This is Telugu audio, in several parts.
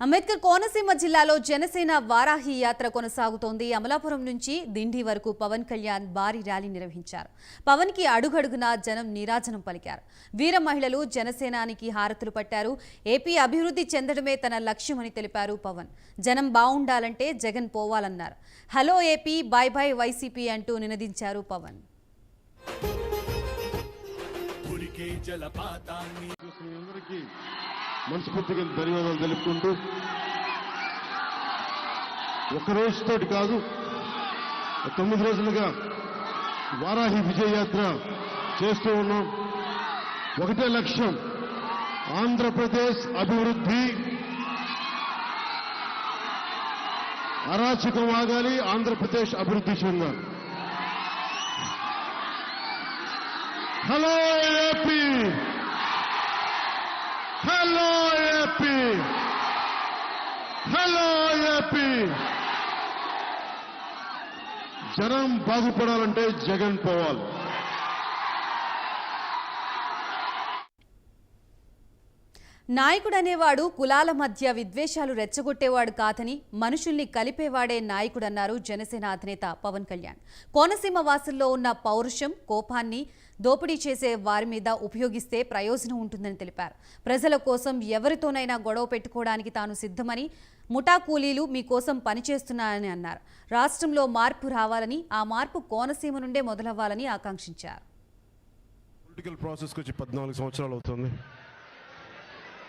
అంబేద్కర్ కోనసీమ జిల్లాలో జనసేన వారాహి యాత్ర కొనసాగుతోంది. అమలాపురం నుంచి దిండి వరకు పవన్ కళ్యాణ్ భారీ ర్యాలీ నిర్వహించారు. పవన్కి అడుగడుగునా జనం నీరాజనం పలికారు. వీర మహిళలు జనసేనానికి హారతులు పట్టారు. ఏపీ అభివృద్ధి చెందడమే తన లక్ష్యమని తెలిపారు పవన్. జనం బావుండాలంటే Jagan పోవాలన్నారు. Hello AP bye bye YCP అంటూ నినదించారు పవన్. జలపాతాన్ని మనస్ఫూర్తిగా ధన్యవాదాలు తెలుపుకుంటూ ఒక్క రోజుతోటి కాదు తొమ్మిది రోజులుగా వారాహి విజయయాత్ర చేస్తూ ఉన్నాం. ఒకటే లక్ష్యం ఆంధ్రప్రదేశ్ అభివృద్ధి. అరాచకం ఆగాలి ఆంధ్రప్రదేశ్ అభివృద్ధి చెందాలి. Hello AP! Hello AP hello AP జనం బాగుపడాలంటే జగన్ పోవాలి. నాయకుడనేవాడు కులాల మధ్య విద్వేషాలు రెచ్చగొట్టేవాడు కాదని మనుషుల్ని కలిపేవాడే నాయకుడన్నారు జనసేన అధినేత పవన్ కళ్యాణ్. కోనసీమ వాసుల్లో ఉన్న పౌరుషం కోపాన్ని దోపిడీ చేసే వారి మీద ఉపయోగిస్తే ప్రయోజనం ఉంటుందని తెలిపారు. ప్రజల కోసం ఎవరితోనైనా గొడవ పెట్టుకోవడానికి తాను సిద్ధమని ముఠా కూలీలు మీకోసం పనిచేస్తున్నారని అన్నారు. రాష్ట్రంలో మార్పు రావాలని ఆ మార్పు కోనసీమ నుండే మొదలవ్వాలని ఆకాంక్షించారు. పొలిటికల్ ప్రాసెస్కి వచ్చి పద్నాలుగు సంవత్సరాలు అవుతుంది.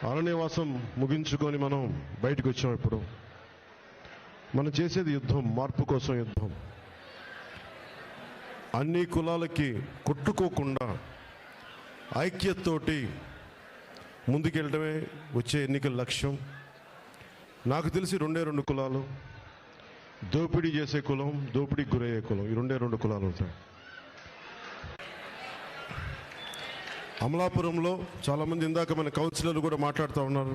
అరణ్యవాసం ముగించుకొని మనం బయటకు వచ్చాం ఇప్పుడు. మనం చేసేది యుద్ధం మార్పు కోసం యుద్ధం. అన్ని కులాలకి కొట్టుకోకుండా ఐక్యతతోటి ముందుకెళ్ళడమే వచ్చే ఎన్నికల లక్ష్యం. నాకు తెలిసి రెండే రెండు కులాలు. దోపిడీ చేసే కులం దోపిడీకి గురయ్యే కులం. ఈ రెండే రెండు కులాలు ఉంటాయి. అమలాపురంలో చాలా మంది ఇందాక మన కౌన్సిలర్లు కూడా మాట్లాడుతూ ఉన్నారు.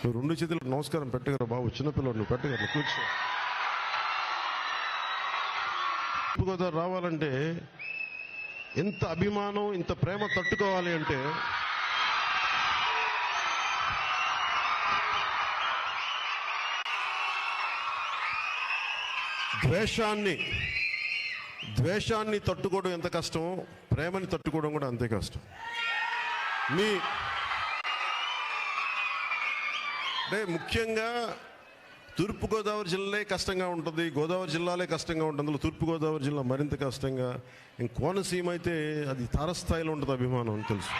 నువ్వు రెండు చేతులకు నమస్కారం పెట్టగలరా బాబు చిన్నపిల్లలు నువ్వు పెట్టగలరు కూర్చో. తూర్పుగోదావరి రావాలంటే ఎంత అభిమానం ఇంత ప్రేమ తట్టుకోవాలి అంటే ద్వేషాన్ని ద్వేషాన్ని తట్టుకోవడం ఎంత కష్టమో ప్రేమని తట్టుకోవడం కూడా అంతే కష్టం. మీ అంటే ముఖ్యంగా తూర్పుగోదావరి జిల్లాలే కష్టంగా ఉంటుంది గోదావరి జిల్లాలే కష్టంగా ఉంటుంది అందులో తూర్పుగోదావరి జిల్లా మరింత కష్టంగా ఇంక కోనసీమ అయితే అది తారస్థాయిలో ఉంటుంది అభిమానం అని తెలుసు.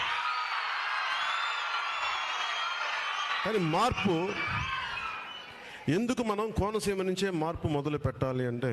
కానీ మార్పు ఎందుకు మనం కోనసీమ నుంచే మార్పు మొదలు పెట్టాలి అంటే